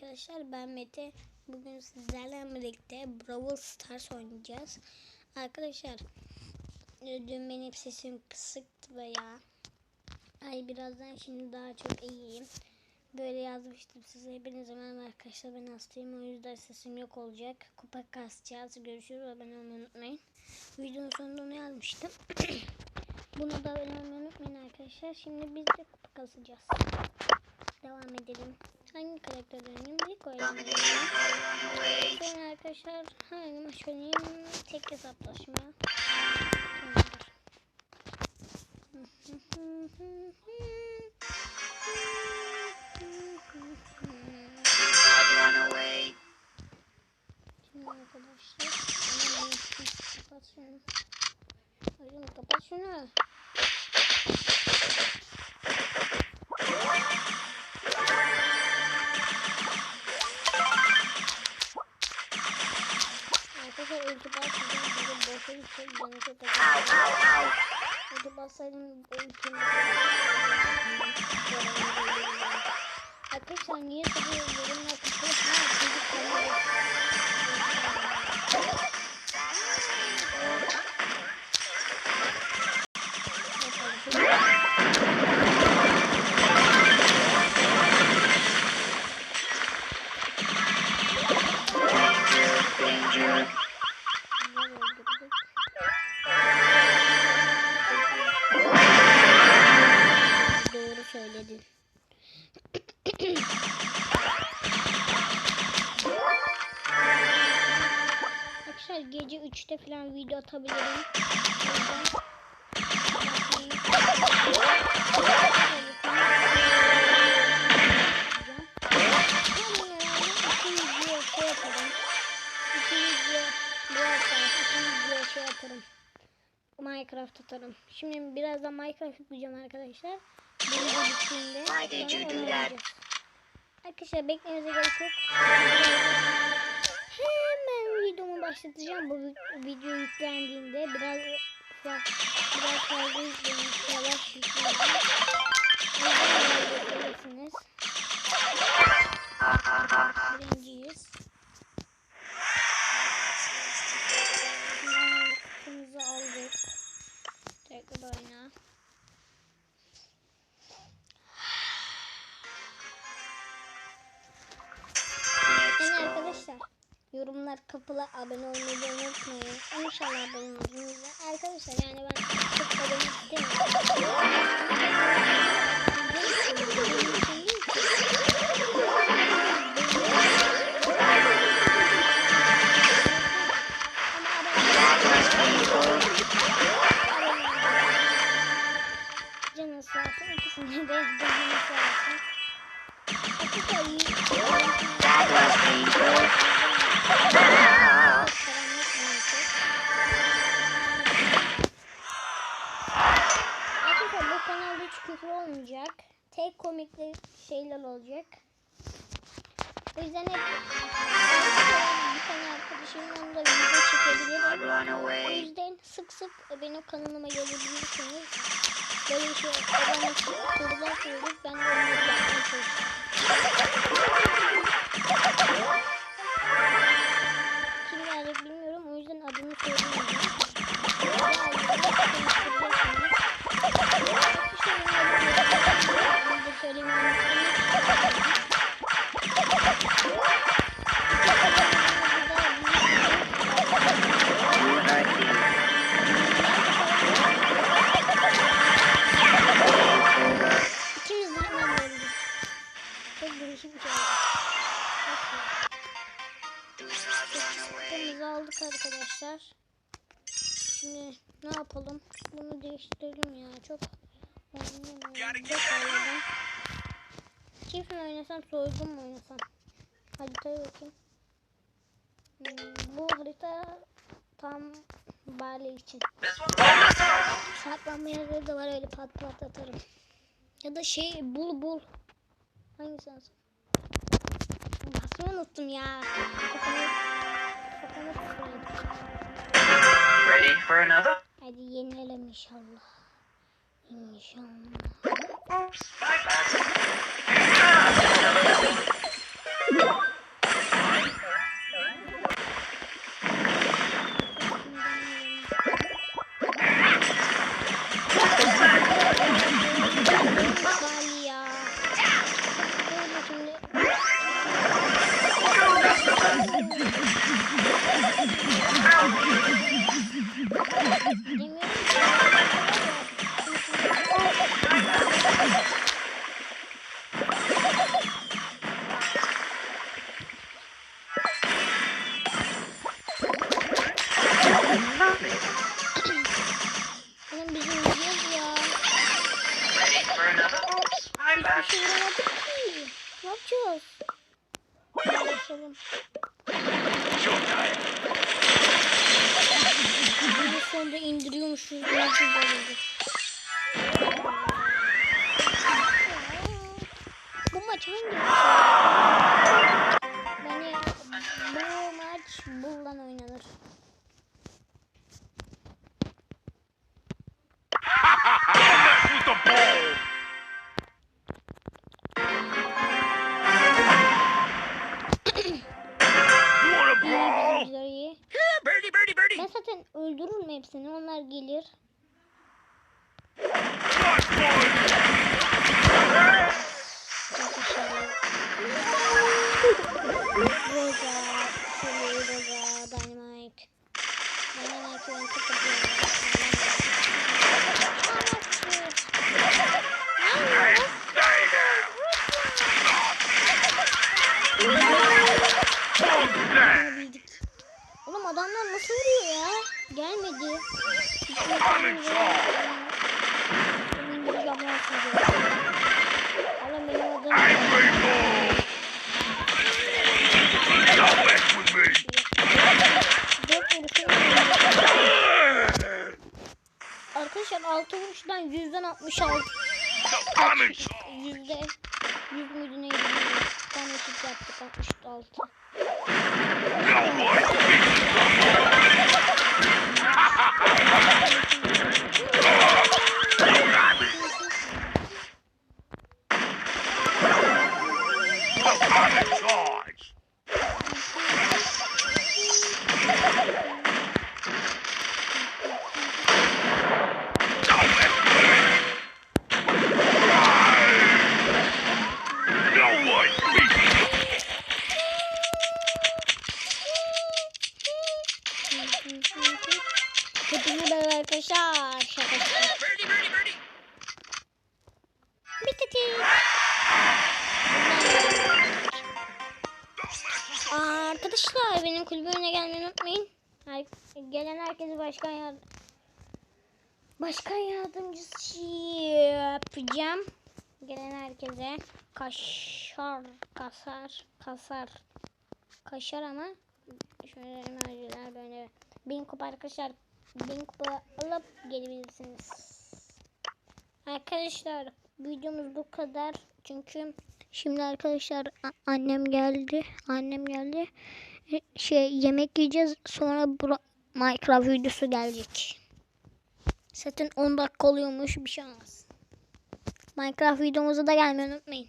arkadaşlar ben Mete. Bugün sizlerle birlikte Brawl Stars oynayacağız. Arkadaşlar e, dün benim sesim kısıktı veya ay birazdan şimdi daha çok iyiyim. Böyle yazmıştım size. Hepinize merhaba arkadaşlar ben hastayım o yüzden sesim yok olacak. Kupa kasacağız. Görüşürüz. Abone olmayı unutmayın. Videonun sonunda onu yazmıştım. Bunu da abone unutmayın arkadaşlar. Şimdi biz de kupa kasacağız. Devam edelim. Hangi karakter oynayayım? İlk oynayayım. Sonra arkadaşlar hangi maç oynayayım? Tek hesaplaşma. Şimdi arkadaşlar kapat şunu. Kapat şunu. Ulti basmayacağım. Burada boşa gidecek. Beni çok acı. Ulti bassaydım ultimi. Arkadaşlar niye tabii yorumlar kapalı? Ha çocuk atabilirim. O yüzden Minecraft atarım. Şimdi birazdan Minecraft yükleyeceğim arkadaşlar. Bu video bittiğinde sonra onu oynayacağız. Arkadaşlar beklemenize gerek yok. Videomu başlatacağım. Bu vi- video yüklendiğinde biraz biraz, fazla yükleyin. Yavaş yükleyin. Yorumlar kapalı abone olmayı unutmayın. İnşallah abone olursunuz. Arkadaşlar yani ben çok abone istemiyorum. sık sık benim kanalıma gelebilirsiniz. Böyle şey adamla sorular soruyoruz. Ben de onları yapmaya çalışıyorum. Ne yapalım? Bunu değiştirelim ya. Çok oynadım. Çift mi oynasam soygun mu oynasam? Haritaya bakayım. Hmm, bu harita tam Bali için. Saklanma yerleri de var öyle pat pat atarım. Ya da şey bul bul. Hangisi alsam? Basmayı unuttum ya. Kafamı tutmayın. Ready for another? Hadi yenilelim inşallah. İnşallah. Oops, Yapacağız? Uğraşalım. Bunu sonunda indiriyormuşuz. Nasıl böyle? Bu maç hangi? İyi. Birdie, birdie, birdie. Ben zaten öldürürüm hepsini. Onlar gelir. Not adamlar nasıl vuruyor ya? Gelmedi. Oğlum benim vuruşum. Arkadaşlar altı vuruştan yüzden altmış altı. I'm in charge. Yüzde yüz müydü neydi? eşit yaptık 66. Now what? Arkadaşlar benim kulübüme gelmeyi unutmayın. Her, gelen herkese başkan yardım başkan yardımcısı yapacağım. Gelen herkese kaşar kasar kasar kaşar ama şöyle emojiler böyle bin kupa arkadaşlar bin kupa alıp gelebilirsiniz. Arkadaşlar videomuz bu kadar. Çünkü şimdi arkadaşlar annem geldi. Annem geldi. Şey yemek yiyeceğiz. Sonra Minecraft videosu gelecek. Zaten 10 dakika oluyormuş bir şey olmaz. Minecraft videomuza da gelmeyi unutmayın.